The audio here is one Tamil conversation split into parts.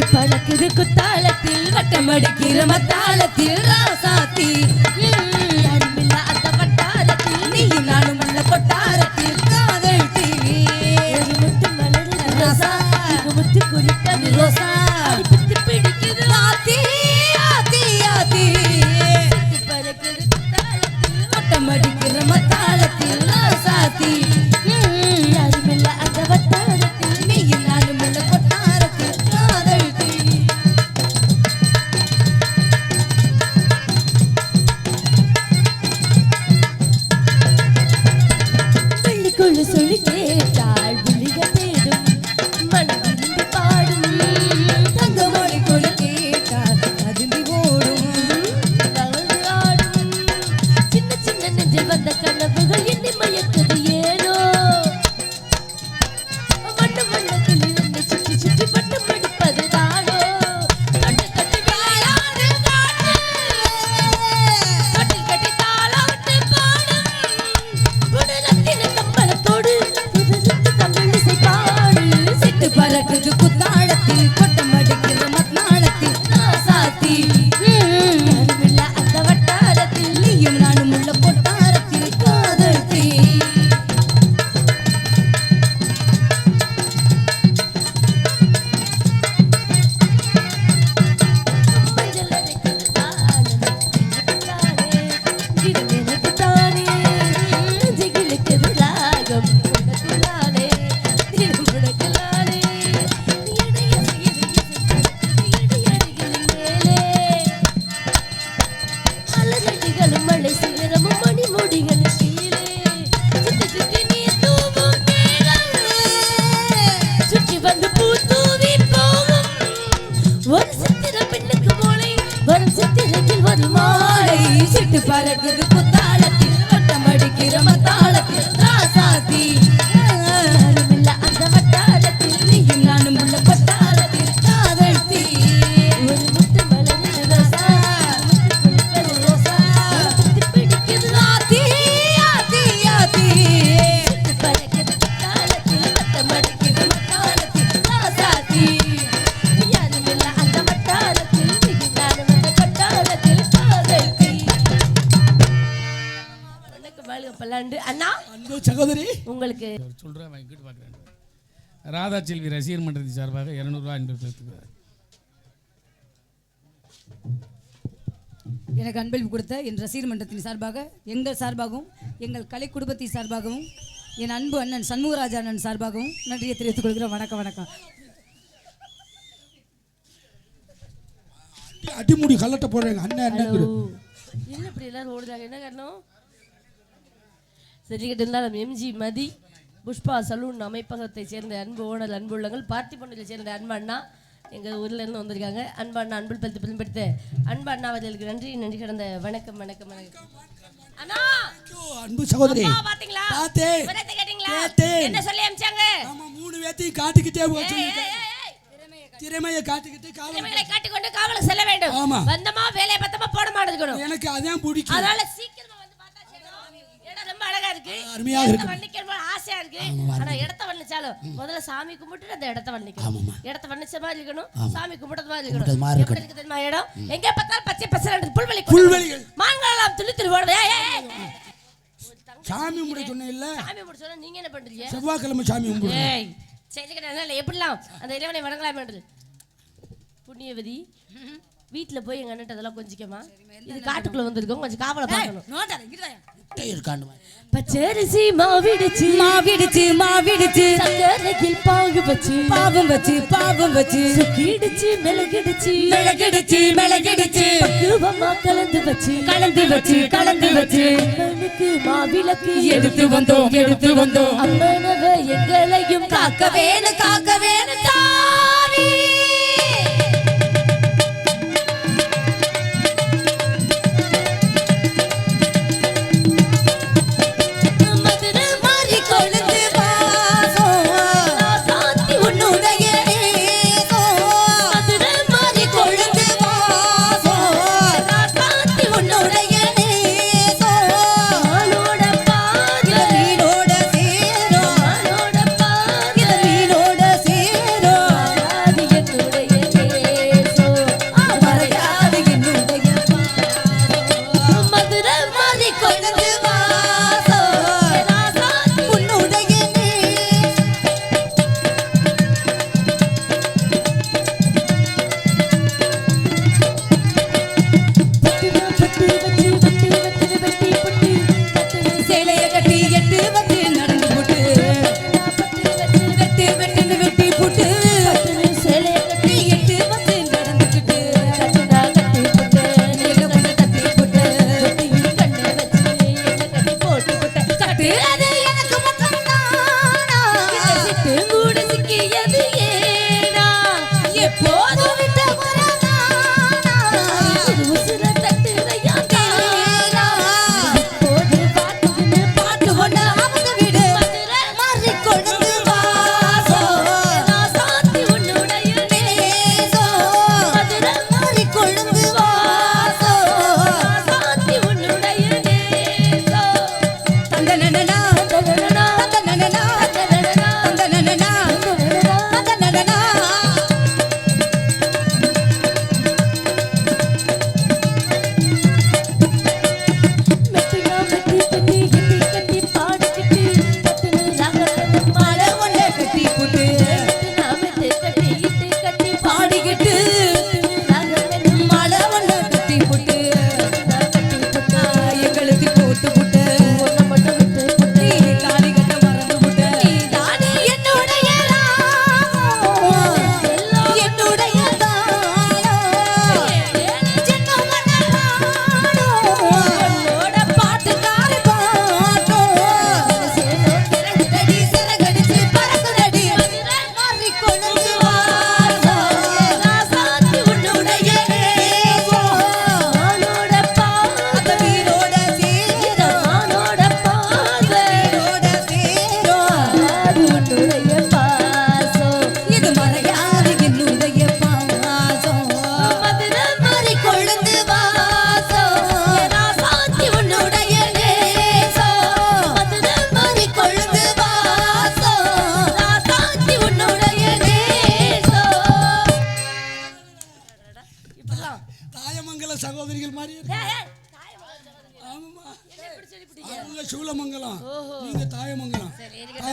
சிட்டு பழக்குது குத்தாலத்தில் வட்டமடிக்கிற மத்தாலத்தில் ராசாத்தி. ம், வட்டாரத்தில் நீயும் நானும் உள்ள கொட்டாரத்தில் காதல் டிவி ஒரு முட்டு மலருது ரோசா இது குளிப்பது ரோசா பிடிக்குது ஆத்தி நெஞ்சில் வந்த கனவுகள் இன்னி மயக்குது சொல்கிறேன் வாங்கிட்டு பார்க்குறேன். ராதா செல்வி ரசிகர் மன்றத்தின் சார்பாக இரநூறுவா என்பது பேர்த்துக்கிறார் எனக்கு அன்பளிப்பு கொடுத்த என் ரசிகர் மன்றத்தின் சார்பாக எங்கள் சார்பாகவும் எங்கள் கலை குடும்பத்தின் சார்பாகவும் என் அன்பு அண்ணன் சண்முகராஜா அண்ணன் சார்பாகவும் நன்றியை தெரிவித்துக் கொள்கிறேன். வணக்கம் வணக்கம். அடிமுடி கல்லட்ட போடுறாங்க அண்ணன் என்ன இப்படி எல்லாரும் ஓடுறாங்க? என்ன காரணம்? சரிக்கிட்டு இருந்தாலும் எம்ஜி மதி. புஷ்பா சலூன் அமைப்பகத்தை சேர்ந்த அன்பு ஓனர் அன்பு உள்ளங்கள் பார்த்திபண்டியை சேர்ந்த அன்பு அண்ணா எங்கள் ஊர்ல இருந்து வந்திருக்காங்க. அன்பு அண்ணா அன்பு பழுத்து பயன்படுத்த அன்பு அண்ணா அவர்களுக்கு நன்றி நன்றி கடந்த வணக்கம் வணக்கம் வணக்கம். அண்ணா! அன்பு சகோதரி. பாத்தீங்களா? விவரத்தை கேட்டீங்களா. என்ன சொல்லி அமிச்சாங்க? ஆமா மூணு பேத்தையும் காட்டிக்கிட்டே போச்சு. திறமையை காட்டிக்கிட்டு காவல் காட்டிக்கொண்டு காவலுக்கு செல்ல வேண்டும். ஆமா. வந்தமா வேலையை பத்தமா போட மாட்டேங்கணும் எனக்கு அதான் பிடிக்கும். அதனால சீக்கிரமா வந்து பார்த்தா சரி. இடம் ரொம்ப அழகா இருக்கு அருமையாக இடத்த இருக்கு. வர்ணிக்கணும் ஆசையா இருக்கு. ஆனா இடத்த வர்ணிச்சாலும் முதல்ல சாமி கும்பிட்டு அந்த இடத்த வர்ணிக்கணும் இடத்த வர்ணிச்ச மாதிரி இருக்கணும். சாமி கும்பிட்டது மாதிரி இருக்கணும். எப்படி இருக்கு தெரியுமா இடம்? எங்க பார்த்தாலும் பச்சை பசங்க புல்வெளி புல்வெளிகள். மான்களெல்லாம் துளி துளி ஓடுது. ஏய், ஏய், ஏய். சாமி கும்பிட இல்ல சாமி நீங்க என்ன பண்றீங்க? செவ்வாய்க்கிழமை சாமி கும்பிடு சரி கிடையாது எப்படிலாம் அந்த இறைவனை வணங்கலாமேன்றது புண்ணியவதி வீட்டுல போய் எங்க அண்ணன் அதெல்லாம் கொஞ்சிக்கமா? இது காட்டுக்குள்ள வந்திருக்கோம் கொஞ்சம் காவலை பார்க்கணும். இருக்காண்டு பச்சரிசி மாவிடுச்சு. மாவிடுச்சு மாவிடுச்சு. சங்கரையில் பாகு வச்சு. பாவம் வச்சு பாவம் வச்சு. சுக்கிடுச்சு மிளகிடுச்சு. மிளகிடுச்சு மிளகிடுச்சு. பக்குவமா கலந்து வச்சு. கலந்து வச்சு கலந்து வச்சு. அம்மனுக்கு மாவிளக்கு எடுத்து வந்தோம் எடுத்து வந்தோம். அம்மனவ எங்களையும் காக்க வேணும் காக்க வேணும்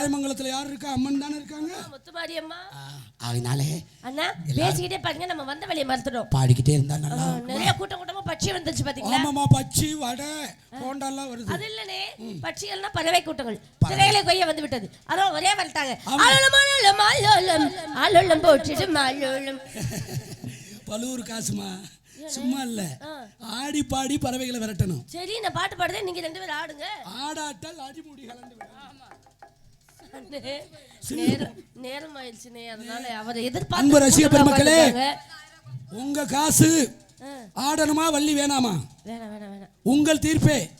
தாயமங்கலத்துல யார் இருக்கா? அம்மன் தானே இருக்காங்க? முத்துமாரி அம்மா. அதனாலே அண்ணா பேசிக்கிட்டே பாருங்க நம்ம வந்த வழியை மறுத்துட்டோம் பாடிக்கிட்டே இருந்தா நல்லா நிறைய கூட்டம் கூட்டமா பட்சி வந்துச்சு பாத்தீங்களா? ஆமாமா பச்சி வடை போண்டாலாம் வருது. அது இல்லனே பட்சிகள்னா பறவை கூட்டங்கள். திரையில கொய்ய வந்து விட்டது. அதான் ஒரே வந்துட்டாங்க ஆளுலம் ஆளுலம் ஆளுலம் போட்டுட்டு மாளுலம் பழுவூர் காசுமா? சும்மா இல்ல. ஆடி பாடி பறவைகளை விரட்டணும். சரி நான் பாட்டு பாடுதேன் நீங்க ரெண்டு பேரும் ஆடுங்க. ஆடாட்டால் அடிமுடி கலந்து விடும். அண்ணே, நேரம் நேரம் ஆயிடுச்சுனே அதனால அவரை அன்பு எதிர்பார்த்து ரசிக பெருமக்களே. உங்க காசு ஆடணுமா வள்ளி வேணாமா? வேணாம் வேணாம் வேணாம். உங்கள் தீர்ப்பே.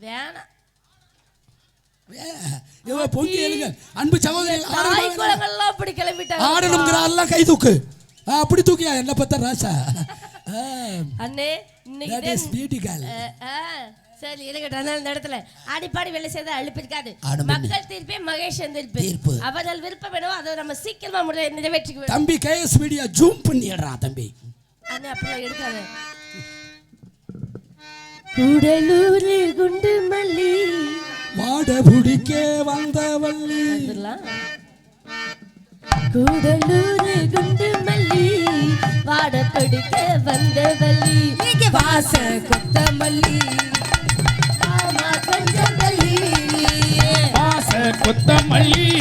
வேணாம். பொங்கி எழுங்க. அன்பு சகோதரி தாய் குளங்கள்லாம் அப்படி கிளம்பிட்டாங்க. ஆடணுங்கிற ஆள்லாம் கை தூக்கு. அப்படி தூக்கியா? என்ன பத்த ராசா. அண்ணே இன்னைக்கு சரி இருக்கட்டும் அதனால இந்த இடத்துல ஆடிப்பாடி வேலை செய்த அழுப்பிருக்காது? மக்கள் தீர்ப்பே மகேஷன் தீர்ப்பு தீர்ப்பு. அவர்கள் விருப்பம் வேணும் அதை நம்ம சீக்கிரமா முறை நிறைவேற்றி தம்பி கேஎஸ் மீடியா ஜூம் பண்ணிடுறான் தம்பி. அண்ணே அப்படிலாம் எடுக்காத கூடலூர் குண்டு மல்லி. வாட புடிக்க வந்த வள்ளி வந்துடலாம். கூடலூர் குண்டு மல்லி. வாட பிடிக்க வந்த வள்ளி வாச கொத்தமல்லி. ஆமா கொத்தமல்லி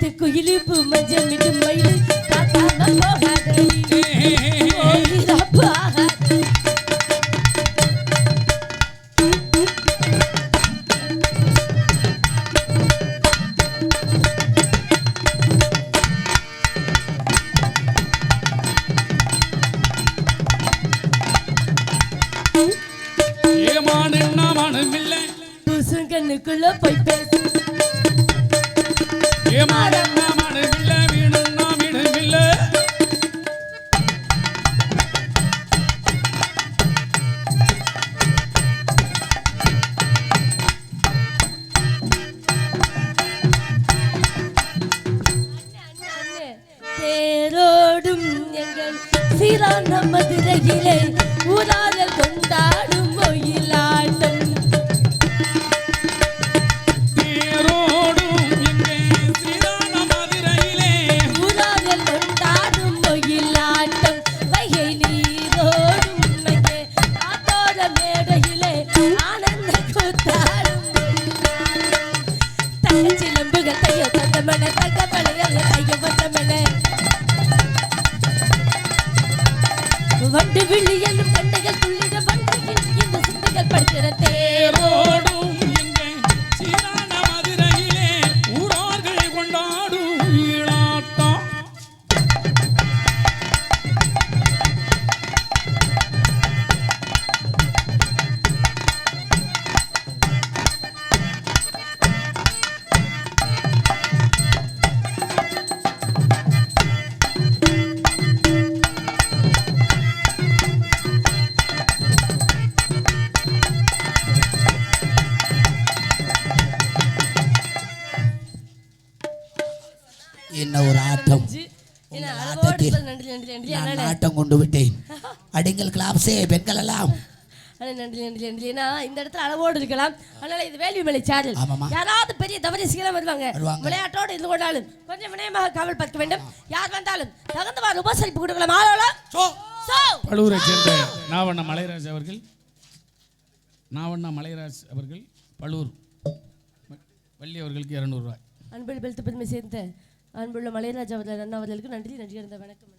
ಸುತ್ತ ಕುಯಿಲಿ ಮಜ ಮಿಡ ಮೈಲಿ ತಾತ ನಮ್ಮ ಹಾಡಲಿ ಹೋಗಿರಪ್ಪ ஏமான் என்ன மனமில்லை புசுங்கனுக்குள்ள போய் பேசு தேரோடும் எங்கள் சீரான மதுரையிலே ஊராளர் கொண்டாடும் தங்க சிலம்புகள் தையோ தந்தமன தங்க பழைய தையோ வந்தமன வண்டு விழியலும் கண்டைகள் துள்ளிட வண்டியில் இந்த சிந்தைகள் படுகிற தேரோடு கொண்டு விட்டேன். அடிங்கள் கிளாப்ஸே பெண்கள் எல்லாம் அண்ணா நன்றி நன்றி நன்றி. ஏன்னா இந்த இடத்துல அளவோடு இருக்கலாம். அதனால இது வேள்வி மலை சாரல். ஆமாம்மா. யாராவது பெரிய தவறு சீக்கிரம் வருவாங்க. விளையாட்டோடு இருந்து கொண்டாலும் கொஞ்சம் வினயமாக காவல் பார்க்க வேண்டும். யார் வந்தாலும் தகுந்தவாறு உபசரிப்பு கொடுக்கலாம். ஆளோலாம் சோ. சோ. பழுவூரை சேர்ந்த நாவண்ண மலைராஜ் அவர்கள் நாவண்ணா மலைராஜ் அவர்கள் பழுவூர் வள்ளி அவர்களுக்கு இரநூறுவாய் அன்பில் பெருத்து பெருமை சேர்ந்த அன்புள்ள மலைராஜ் அவர்கள் அண்ணா அவர்களுக்கு நன்றி நன்றி இருந்த வணக்கம்.